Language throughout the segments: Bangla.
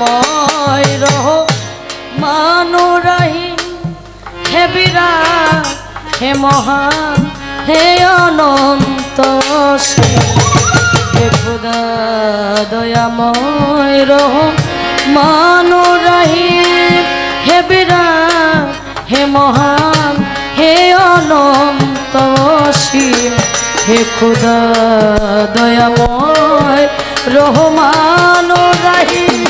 দয়াময় রহ মানুরাহি হে বিরাট, হে মহান, হে অনন্ত। হে খুদা, দয়াময় রহ মানুরাহি হে বিরাট, হে মহান, হে অনন্ত শিব হে খুদা, দয়াময় রহমান রাহিম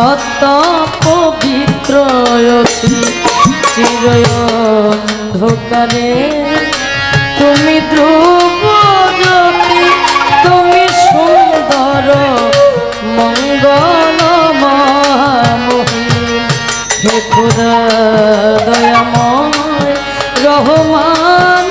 সত্য পবিত্র চিরয় তুমি ধ্রুব জ্যোতি তুমি সুন্দর মঙ্গল দয়াময় রহমান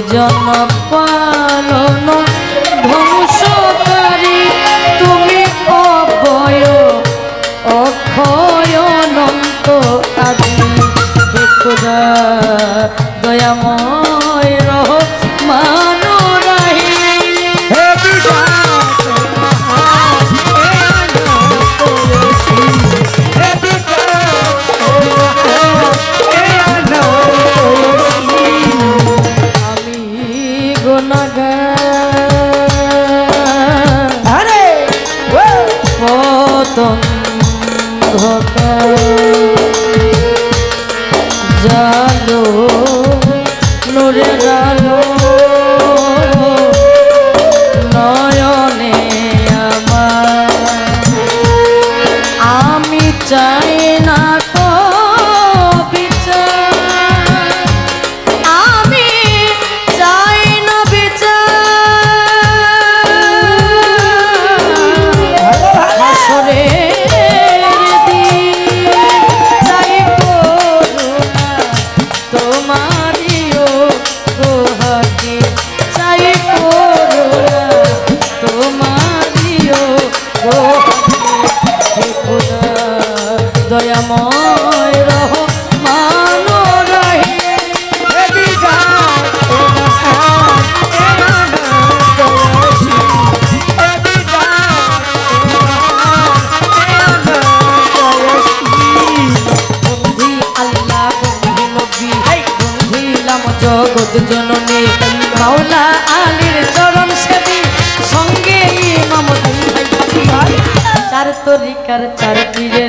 সৃজন পালন ধ্বংসকারী তুমি অবয় অক্ষয় অনন্ত আদি। দয়াময় গুণগান পতঙ্গকার জালো নূরের আলো নয়নে আমার। আমি চাই না তোমারিও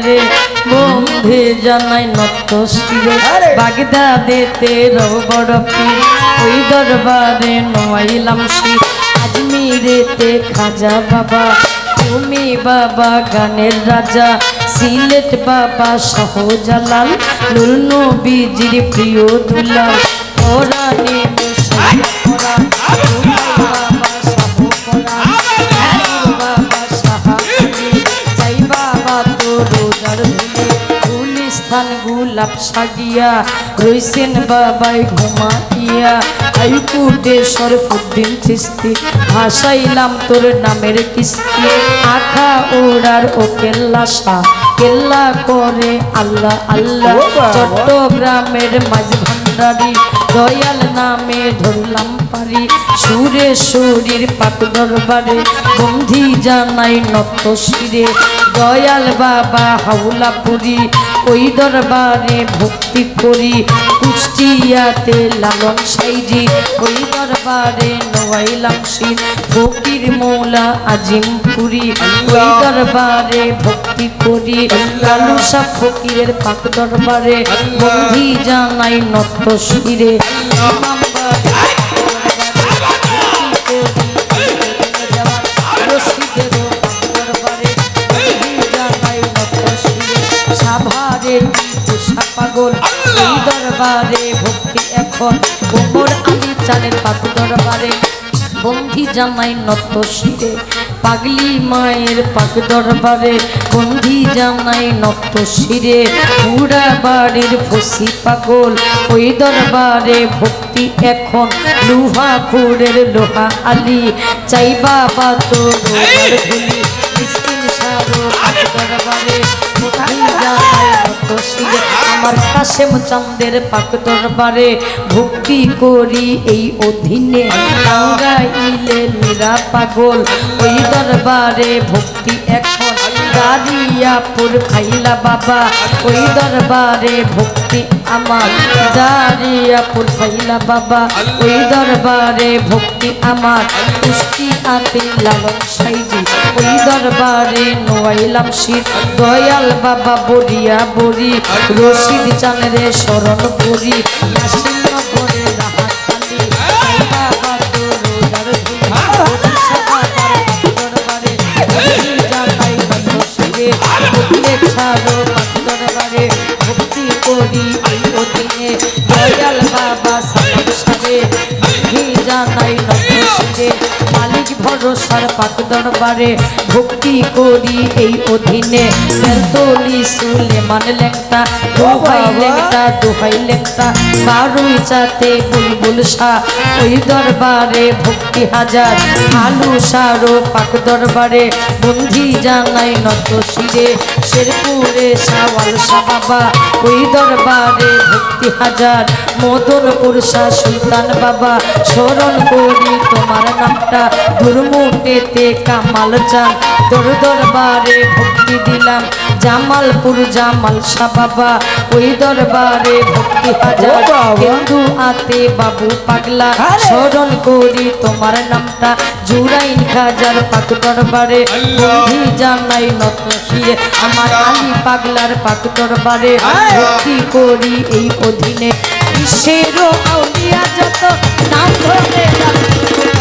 রে বন্ধে জানাই নত শিরে বাগদাদেতে রব বড় পীর ওই দরবারে নোয়াইলাম শির। আজমিরেতে খাজা বাবা তুমি বাবা গানের রাজা সিলেট বাবা শাহজালাল নুর নবীজির প্রিয় দুলাল। গুলাপ সাজিয়া রইছেন বাবাই ঘুমাইয়া। আইকুটে সরফুদ্দিন চিস্তি ভাসাইলাম তোর নামের কিস্তি। আখা ওড়ার ও কেল্লা শাহ কেল্লা করে আল্লাহ আল্লাহ। চট্টগ্রামের মাঝ ভান্ডারি দয়াল নামে ধরলাম পারি। সুরে সুরির পাক দরবারে বন্ধি জানাই নত শিরে। দয়াল বাবা হাউলাপুরি ওই দরবারে ভক্তি করি। কুষ্টিয়াতে লালন সাইজি, ওই দরবারে নোয়াইলাম শির। ফকির মৌলা আজিমপুরি, ওই দরবারে ভক্তি করি। লালুসা ফকিরের পাক দরবারে বন্ধি জানাই নত শিরে। কোমর আলী চালের পাক দরবারে। বন্ধি জামাই নত শিরে, পাগলি মায়ের পাক দরবারে। বন্ধি জামাই নত শিরে পুরা বাড়ির ফসি পাগল। ওই দরবারে ভক্তি এখন, লোহা খুরের লোহা আলি। চাই বাবা তো দরবারে। আমার কাশেম চান্দের পাক দরবারে ভক্তি করি এই অধীনে। টাঙ্গাইলে মীরা পাগল, ওই দরবারে ভক্তি এখন। দারিয়াপুর খাইলা বাবা, ওই দরবারে ভক্তি আমার দারিয়াপুর খাইলা বাবা, ওই দরবারে ভক্তি আমার। পুষ্টি আতে লালন সাইজি ওই দরবারে নোয়াইলাম শির। দয়াল বাবা বরিয়া বরি রশিদ চানরে শরণ করি নাসিরনগরে করি অধীনে দয়াল ভক্তি করি এই অধীনে। বেলতলি সুলেমান লেংটা, দোহাই লেংটা দোহাই লেংটা বারুই চাতে ওই দরবারে ভক্তি হাজার, আলু সারো পাক দরবারে বন্ধি জানাই নত শিরে শেরপুরে সাওয়াল বাবা ওই দরবারে ভক্তি হাজার। মদনপুর শাহ সুলতান বাবা স্মরণ করি তোমার নামটা দুর্মুটেতে কামাল চান তোর দরবারে ভক্তি দিলাম জামালপুর জামাল শাহ বাবা। ওই দরবারে ভক্তি হাজার। হিন্দু আতে বাবু পাগলা। স্মরণ করি তোমার নামটা। জুরাইন খাজার পাক দরবারে। জানাই নত শিরে আমার আলী পাগলার পাক দরবারে। ভক্তি করি এই অধীনে। বিশ্বের আউলিয়া যত নাম ধরে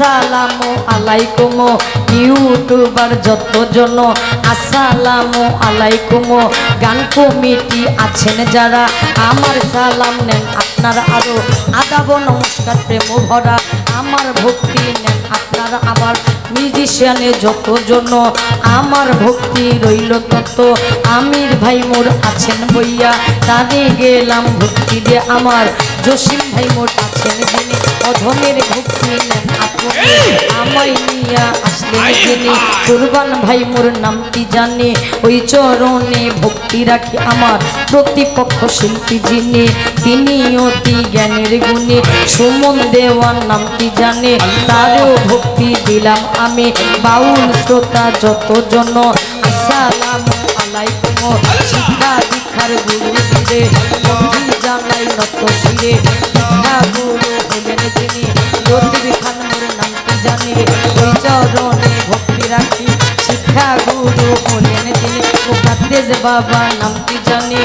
আসসালামু আলাইকুম। ইউটিউবার যত জন আসসালামু আলাইকুম। গান কমিটি আছেন যারা, আমার সালাম নেন আপনারা আরও। আদাব, নমস্কার, প্রেম ভরা। আমার ভক্তি নেন আপনারা আবার। মিউজিশিয়ানে যত জন আমার ভক্তি রইল তত। আমির ভাই মোর আছেন বইয়া, তারে গেলাম ভক্তি দিয়ে আমার। জসিম ভাই মোর আছেন যিনি অধমের ভক্তি আপনি আমায় নিয়া আসলেন যিনি। কুরবান ভাই মোর নামটি জানে। ওই চরণে ভক্তি রাখি আমার প্রতিপক্ষ শিল্পী যিনি। তিনি অতি জ্ঞানের গুণে সুমন দেওয়ান নামটি জানে। তারও ভক্তি দিলাম আমি। বাউল শ্রোতা যত জন আসসালাম আলাইকুম। শিক্ষা দীক্ষার গুরু জানাই নত। শিরে শিক্ষা গুরু হলেন তিনি জ্যোতির খান মোর জানি? হলেন তিনি মুকাদ্দেজ বাবা নামটি জানি?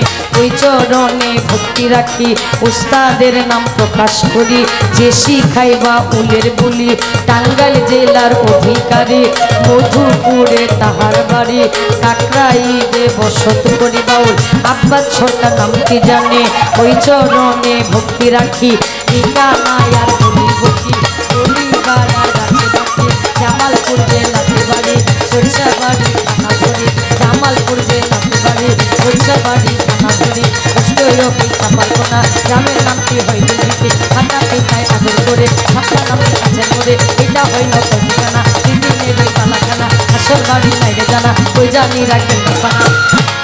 ওই চরণে ভক্তি রাখি, উস্তাদের নাম প্রকাশ করি। যে শিখাইবা উলের বলি, টাঙ্গাইল জেলার অধিকারী, মধুপুরে তাহার বাড়ি। বাড়ি কাকরাই দে বসত করি বাউল আব্বা ছোটা নাম কি জানে? ওই চরণে ভক্তি রাখি, ঠিকানায় আর বলি বকি। বলি বাড়া রাখে রাখে জামালপুর জেলাতে বাড়ি সরিষা জামালপুর জেলাতে বাড়ি থানা ধরি অষ্টয়ী চাপালকোনা গ্রামের নামটি হয় দিল্লিতে খাতা পিতায় আদর করে ভাবনা নামটি আছে করে এটা হয় না ঠিকানা দিদি নেবে পালাখানা আসল বাড়ি বাইরে জানা ওই জানি রাখবেন ঠিকানা